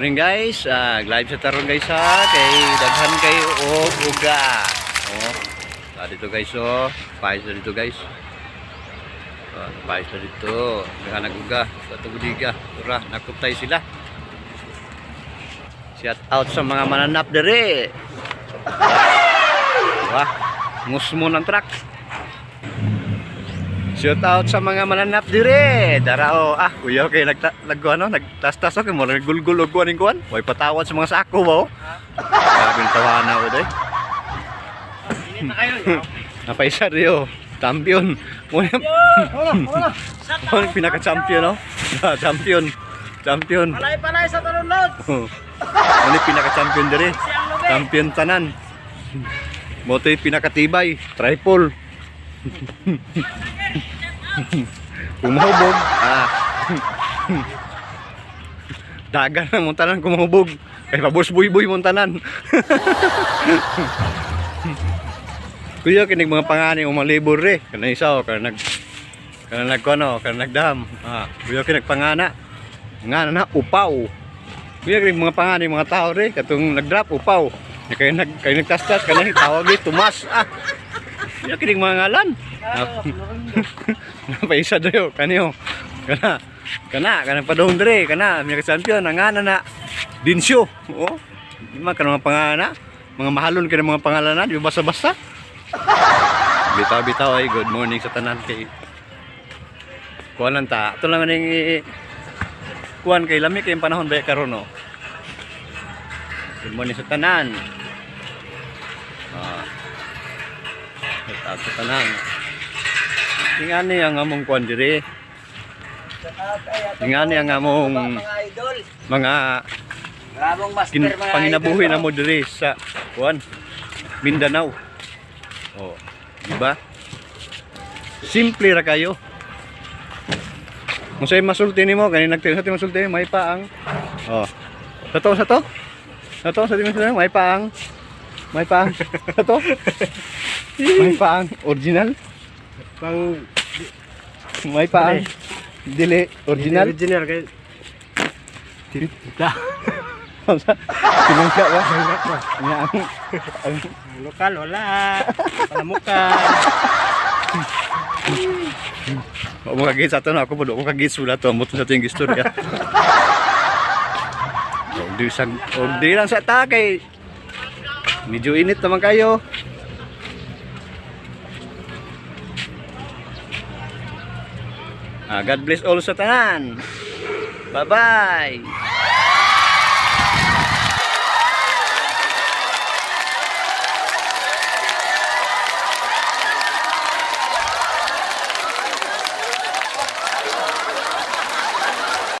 Morning guys, ah, live sa taron guys ha, kay daghan kay og uga. Oh. Ah, dito guys oh, pais na dito guys. Ah, pais dito, daghan nag uga, sa tubudiga. Tura, nakuptay sila. Shout out sa mga mananap dere. Wah, musmo ng truck. Shout out sa mga mananap dire. Darao. Ah, kuya kay nagta nag ano, nagtastas ako mo nagulgul og kuan kuan. Way patawad sa mga sako ba? oh. Grabe tawana ko dai. Napaisa rio. Champion. Mo Mo pinaka champion no. Ah, champion. Champion. Palay-palay sa tanunod. Ano pinaka champion dire? Champion tanan. Mo to'y pinakatibay, triple. Kumahubog. Ah. Dagan na mong tanan kumahubog. Kay pabos buy-buy mong tanan. Kuya kinig mga pangani o malibor re. Kana isa o kana nag kana nagkono, kana nagdam. Ah, kuya kinig pangana. Ngana na upaw. Kuya kinig mga pangani mga tao re katong nagdrop upaw. Ya kay nag kay nagtastas kana tawag ni Tomas. Ah. Kuya kinig mga ngalan. Napaisa dayo kaniyo. Kana kana kana padong dire kana mi champion ang ana na Dinsyo. Oh. Di man kana mga pangana. Mga mahalon kay mga pangalanan, di ba basta-basta? Bitaw-bitaw ay good morning sa tanan kay Kuan ta. Ito lang ning kuan kay lami kay panahon ba karon no. Good morning sa tanan. Sa tanan. Tingani ang among kuan diri. Tingani ang among Mga Grabong master mga panginabuhi na mo diri sa kuan Mindanao. Oh, di ba? Simple ra kayo. Kung sa'yo masulti nimo kani nagtiro sa timo sulti may paang. Oh. Sa to sa to? Sa to sa timo sulti may paang. May paang. Sa to? May paang original. Pang May paang. Dili original. original kay Pinangka ba? Nga ang ang lokal wala. Palamukan. O mo kagit sa to na ako po ko kagit sula to mo sa ting istorya. Og di lang sa ta kay medyo init naman kayo. Ah, God bless all sa tanan. Bye-bye.